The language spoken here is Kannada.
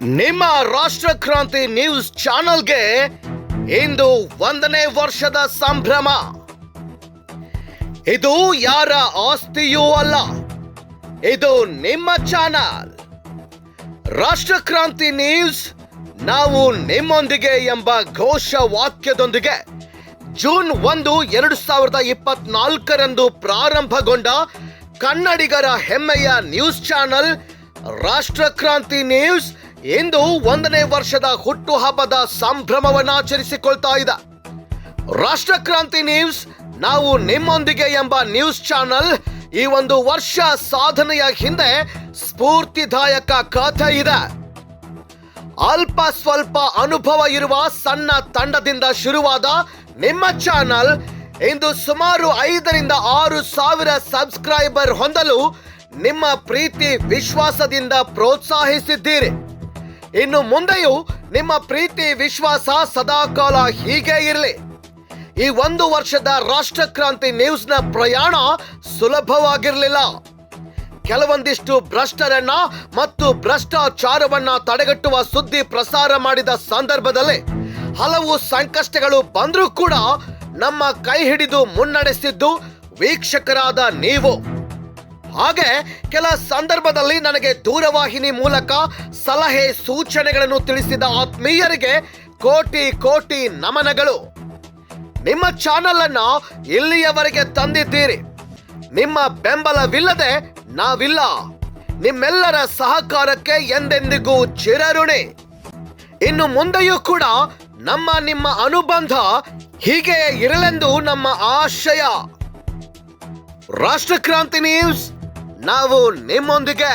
ನಿಮ್ಮ ರಾಷ್ಟ್ರ ಕ್ರಾಂತಿ ನ್ಯೂಸ್ ಚಾನಲ್ಗೆ ಇಂದು ಒಂದನೇ ವರ್ಷದ ಸಂಭ್ರಮ. ಇದು ಯಾರ ಆಸ್ತಿಯೂ ಅಲ್ಲ, ಇದು ನಿಮ್ಮ ಚಾನಲ್ ರಾಷ್ಟ್ರ ಕ್ರಾಂತಿ ನ್ಯೂಸ್ ನಾವು ನಿಮ್ಮೊಂದಿಗೆ ಎಂಬ ಘೋಷ ವಾಕ್ಯದೊಂದಿಗೆ ಜೂನ್ ಒಂದು, ಎರಡು ಸಾವಿರದ ಇಪ್ಪತ್ನಾಲ್ಕರಂದು ಪ್ರಾರಂಭಗೊಂಡ ಕನ್ನಡಿಗರ ಹೆಮ್ಮೆಯ ನ್ಯೂಸ್ ಚಾನಲ್ ರಾಷ್ಟ್ರ ಕ್ರಾಂತಿ ನ್ಯೂಸ್ ಇಂದು ಒಂದನೇ ವರ್ಷದ ಹುಟ್ಟುಹಬ್ಬದ ಸಂಭ್ರಮವನ್ನು ಆಚರಿಸಿಕೊಳ್ತಾ ಇದೆ. ರಾಷ್ಟ್ರ ಕ್ರಾಂತಿ ನ್ಯೂಸ್, ನಾವು ನಿಮ್ಮೊಂದಿಗೆ ಎಂಬ ನ್ಯೂಸ್ ಚಾನಲ್, ಈ ಒಂದು ವರ್ಷ ಸಾಧನೆಯ ಹಿಂದೆ ಸ್ಫೂರ್ತಿದಾಯಕ ಕಥೆ ಇದೆ. ಅಲ್ಪ ಸ್ವಲ್ಪ ಅನುಭವ ಇರುವ ಸಣ್ಣ ತಂಡದಿಂದ ಶುರುವಾದ ನಿಮ್ಮ ಚಾನಲ್, ಇಂದು ಸುಮಾರು ಐದರಿಂದ ಆರು ಸಾವಿರ ಸಬ್ಸ್ಕ್ರೈಬರ್ ಹೊಂದಲು ನಿಮ್ಮ ಪ್ರೀತಿ, ವಿಶ್ವಾಸದಿಂದ ಪ್ರೋತ್ಸಾಹಿಸಿದ್ದೀರಿ. ಇನ್ನು ಮುಂದೆಯೂ ನಿಮ್ಮ ಪ್ರೀತಿ, ವಿಶ್ವಾಸ ಸದಾಕಾಲ ಹೀಗೆ ಇರಲಿ. ಈ ಒಂದು ವರ್ಷದ ರಾಷ್ಟ್ರ ಕ್ರಾಂತಿ ನ್ಯೂಸ್ನ ಪ್ರಯಾಣ ಸುಲಭವಾಗಿರಲಿಲ್ಲ. ಕೆಲವೊಂದಿಷ್ಟು ಭ್ರಷ್ಟರನ್ನ ಮತ್ತು ಭ್ರಷ್ಟಾಚಾರವನ್ನ ತಡೆಗಟ್ಟುವ ಸುದ್ದಿ ಪ್ರಸಾರ ಮಾಡಿದ ಸಂದರ್ಭದಲ್ಲಿ ಹಲವು ಸಂಕಷ್ಟಗಳು ಬಂದರೂ ಕೂಡ ನಮ್ಮ ಕೈ ಹಿಡಿದು ಮುನ್ನಡೆಸಿದ್ದು ವೀಕ್ಷಕರಾದ ನೀವು. ಹಾಗೆ ಕೆಲ ಸಂದರ್ಭದಲ್ಲಿ ನನಗೆ ದೂರವಾಹಿನಿ ಮೂಲಕ ಸಲಹೆ ಸೂಚನೆಗಳನ್ನು ತಿಳಿಸಿದ ಆತ್ಮೀಯರಿಗೆ ಕೋಟಿ ಕೋಟಿ ನಮನಗಳು. ನಿಮ್ಮ ಚಾನಲ್ ಅನ್ನ ಇಲ್ಲಿಯವರೆಗೆ ತಂದಿದ್ದೀರಿ. ನಿಮ್ಮ ಬೆಂಬಲವಿಲ್ಲದೆ ನಾವಿಲ್ಲ. ನಿಮ್ಮೆಲ್ಲರ ಸಹಕಾರಕ್ಕೆ ಎಂದೆಂದಿಗೂ ಚಿರಋಣಿ. ಇನ್ನು ಮುಂದೆಯೂ ಕೂಡ ನಮ್ಮ ನಿಮ್ಮ ಅನುಬಂಧ ಹೀಗೆ ಇರಲೆಂದು ನಮ್ಮ ಆಶಯ. ರಾಷ್ಟ್ರ ಕ್ರಾಂತಿ ನ್ಯೂಸ್. ನಾವು ನಿಮ್ಮೊಂದಿಗೆ.